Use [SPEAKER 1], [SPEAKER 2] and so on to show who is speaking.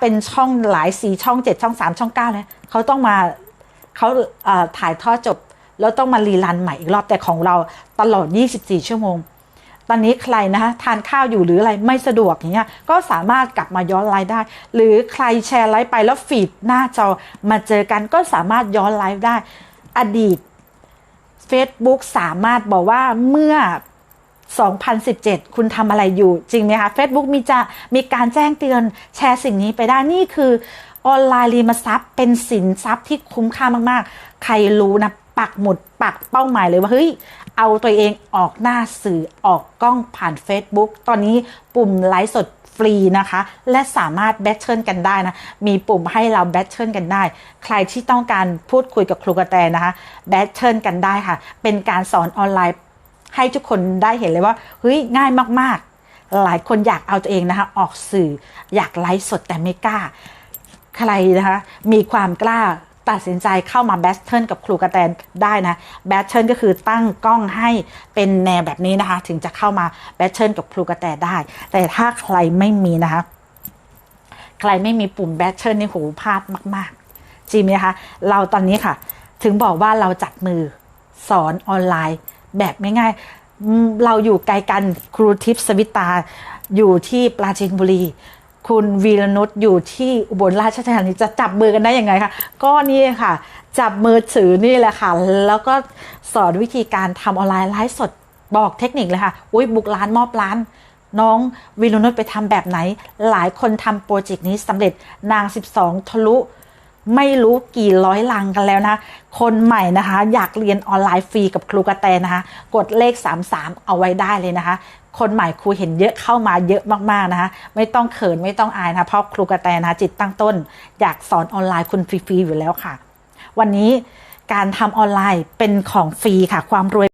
[SPEAKER 1] เป็นช่องหลายสีช่องเจ็ดช่องสามช่องเก้าเลยเขาต้องมาเขาเอ่อถ่ายทอดจบ แล้วต้องมารีรันใหม่อีกรอบแต่ของเราตลอด 24 ชั่วโมง ตอนนี้ใครนะคะทานข้าวอยู่หรืออะไรไม่สะดวกอย่างเงี้ยก็สามารถกลับมาย้อนไลฟ์ได้ หรือใครแชร์ไลฟ์ไปแล้วฟีดหน้าจอมาเจอกันก็สามารถย้อนไลฟ์ได้ อดีต Facebook สามารถบอกว่าเมื่อ 2017 คุณทำอะไรอยู่จริงไหมคะ Facebook มีจะมีการแจ้งเตือนแชร์สิ่งนี้ไปได้นี่คือออนไลน์รีมาทรัพย์ เป็นสินทรัพย์ที่คุ้มค่ามากๆ ใครรู้นะ ปักหมุดปักเป้าหมายเลยว่า เฮ้ย เอาตัวเองออกหน้าสื่อออกกล้องผ่าน Facebook ตอนนี้ปุ่มไลฟ์สดฟรีนะคะ และสามารถแบทเทิลกันได้นะ มีปุ่มให้เราแบทเทิลกันได้ ใครที่ต้องการพูดคุยกับครูกระแตนะคะแบทเทิลกันได้ค่ะ เป็นการสอนออนไลน์ ให้ทุกคนได้เห็นเลยว่าเฮ้ยง่ายมากๆ หลายคนอยากเอาตัวเองนะคะ ออกสื่ออยากไลฟ์สดแต่ไม่กล้า ใครนะคะ มีความกล้าตัดสินใจเข้ามาแบทเทิลกับครูกระแตนได้นะแบทเทิลก็คือตั้งกล้องให้เป็นแนวแบบนี้นะคะ ถึงจะเข้ามาแบทเทิลกับครูกระแตได้ แต่ถ้าใครไม่มีนะคะ ใครไม่มีปุ่มแบทเทิลนี่โหพลาดมาก ๆ จริงไหมคะ เราตอนนี้ค่ะ ถึงบอกว่าเราจัดมือสอนออนไลน์ แบบง่ายอืมเราอยู่ไกลกันครูทิพย์สวิตาอยู่ที่ปราจีนบุรี คุณวีรนุชอยู่ที่อุบลราชธานีจะจับมือกันได้ยังไงคะก็นี่ค่ะ จับมือถือนี่แหละค่ะ แล้วก็สอนวิธีการทำออนไลน์ไลฟ์สดบอกเทคนิคเลยค่ะ อุ้ยบุกร้านมอบร้าน น้องวีรนุชไปทำแบบไหน หลายคนทำโปรเจกต์นี้สำเร็จนาง 12 ทะลุ ไม่รู้กี่ร้อยลังกันแล้วนะ คนใหม่นะคะ อยากเรียนออนไลน์ฟรีกับครูกระแตนะคะ กดเลข 33 เอาไว้ได้เลยนะคะ คนใหม่ครูเห็นเยอะเข้ามาเยอะมากๆนะคะ ไม่ต้องเขินไม่ต้องอายนะคะเพราะครูกระแตนะะจิตตั้งต้น อยากสอนออนไลน์คุณฟรีๆอยู่แล้วค่ะ วันนี้การทำออนไลน์เป็นของฟรีค่ะความรวย